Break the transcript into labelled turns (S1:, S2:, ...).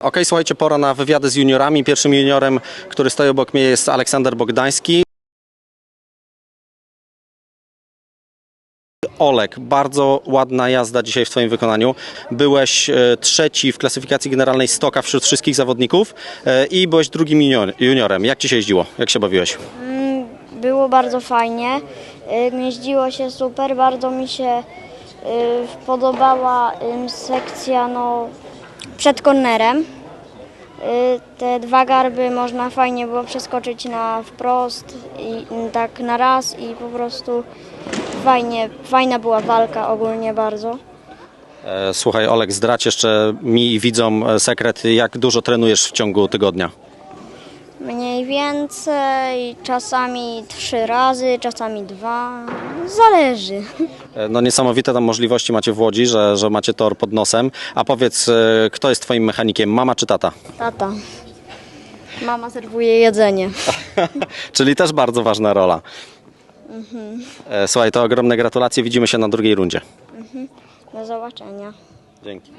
S1: Okej, słuchajcie, pora na wywiady z juniorami. Pierwszym juniorem, który stoi obok mnie jest Aleksander Bogdański. Olek, bardzo ładna jazda dzisiaj w Twoim wykonaniu. Byłeś e, trzeci w klasyfikacji generalnej stoka wśród wszystkich zawodników e, i byłeś drugim junior, juniorem. Jak Ci się jeździło? Jak się bawiłeś?
S2: Było bardzo fajnie. Jeździło się super, bardzo mi się y, podobała sekcja no, przed kornerem. Y, Te dwa garby można fajnie było przeskoczyć na wprost i y, tak na raz i po prostu fajnie, fajna była walka ogólnie bardzo.
S1: E, Słuchaj, Olek, zdradź jeszcze mi i widzom e, sekret, jak dużo trenujesz w ciągu tygodnia.
S2: Mniej więcej, czasami trzy razy, czasami dwa, zależy.
S1: E, No niesamowite tam możliwości macie w Łodzi, że, że macie tor pod nosem. A powiedz, e, kto jest Twoim mechanikiem, mama czy tata?
S2: Tata. Mama serwuje jedzenie.
S1: Czyli też bardzo ważna rola. E, Słuchaj, to ogromne gratulacje. Widzimy się na drugiej rundzie.
S2: Do zobaczenia.
S1: Dzięki.